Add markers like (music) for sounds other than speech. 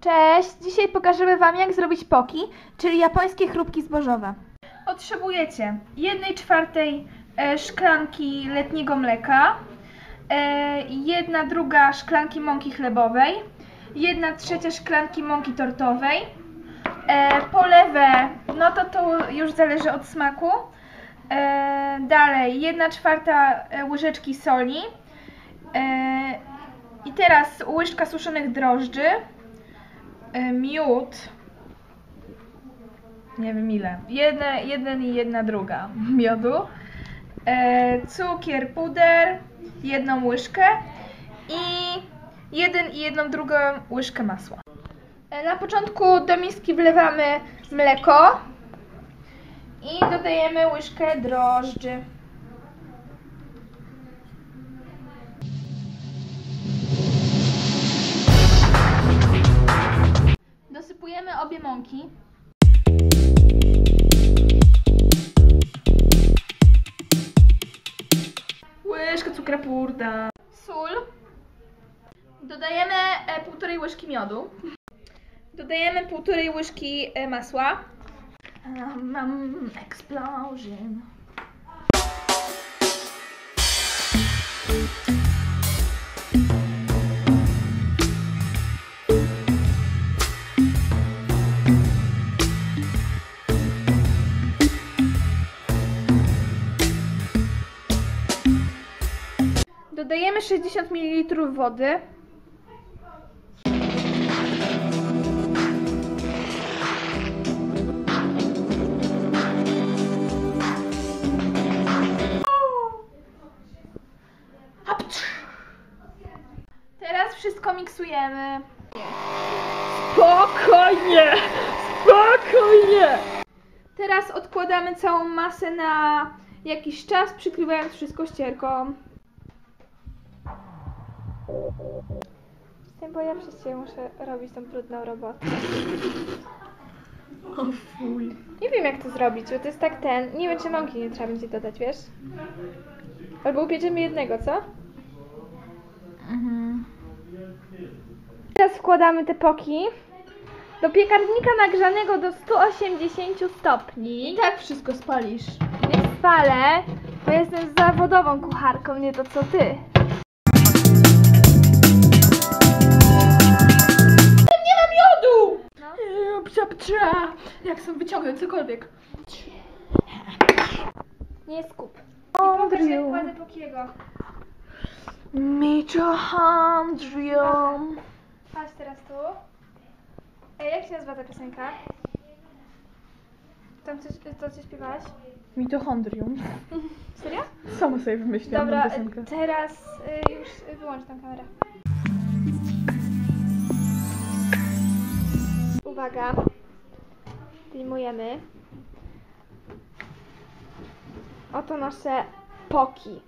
Cześć! Dzisiaj pokażemy Wam jak zrobić poki, czyli japońskie chrupki zbożowe. Potrzebujecie jednej czwartej e, szklanki letniego mleka, e, jedna druga szklanki mąki chlebowej, jedna trzecia szklanki mąki tortowej, e, polewę, no to to już zależy od smaku, e, dalej jedna czwarta e, łyżeczki soli e, i teraz łyżka suszonych drożdży, e, miód, nie wiem ile, jedne, jeden i jedna druga (laughs) miodu, e, cukier, puder, jedną łyżkę i jeden i jedną drugą łyżkę masła. E, Na początku do miski wlewamy mleko i dodajemy łyżkę drożdży. Obie mąki. Łyżka cukra purda. Sól. Dodajemy e, półtorej łyżki miodu. Dodajemy półtorej łyżki e, masła. Mam explosion. Dodajemy 60 ml wody. Teraz wszystko miksujemy. Spokojnie! Spokojnie! Teraz odkładamy całą masę na jakiś czas, przykrywając wszystko ścierką. Jestem, bo ja przez Ciebie muszę robić tą trudną robotę. O fuj. Nie wiem jak to zrobić, bo to jest tak ten. Nie wiem czy mąki nie trzeba będzie dodać, wiesz? Albo upieczymy jednego, co? Mhm. Teraz wkładamy te poki do piekarnika nagrzanego do 180 stopni. I tak wszystko spalisz. Nie spalę, bo jestem zawodową kucharką, nie to co ty. Psia. Jak są wyciągnąć cokolwiek. Nie skup. Andrew. Kładę pokiego. Mitochondrium. Patrz teraz tu. Ej, jak się nazywa ta piosenka? Tam coś, to co śpiewałaś? Mitochondrium. Serio? Sama sobie wymyśliłam Dobra, tę piosenkę. teraz y, już y, wyłącz tę kamerę. Uwaga. Filmujemy. Oto nasze poki.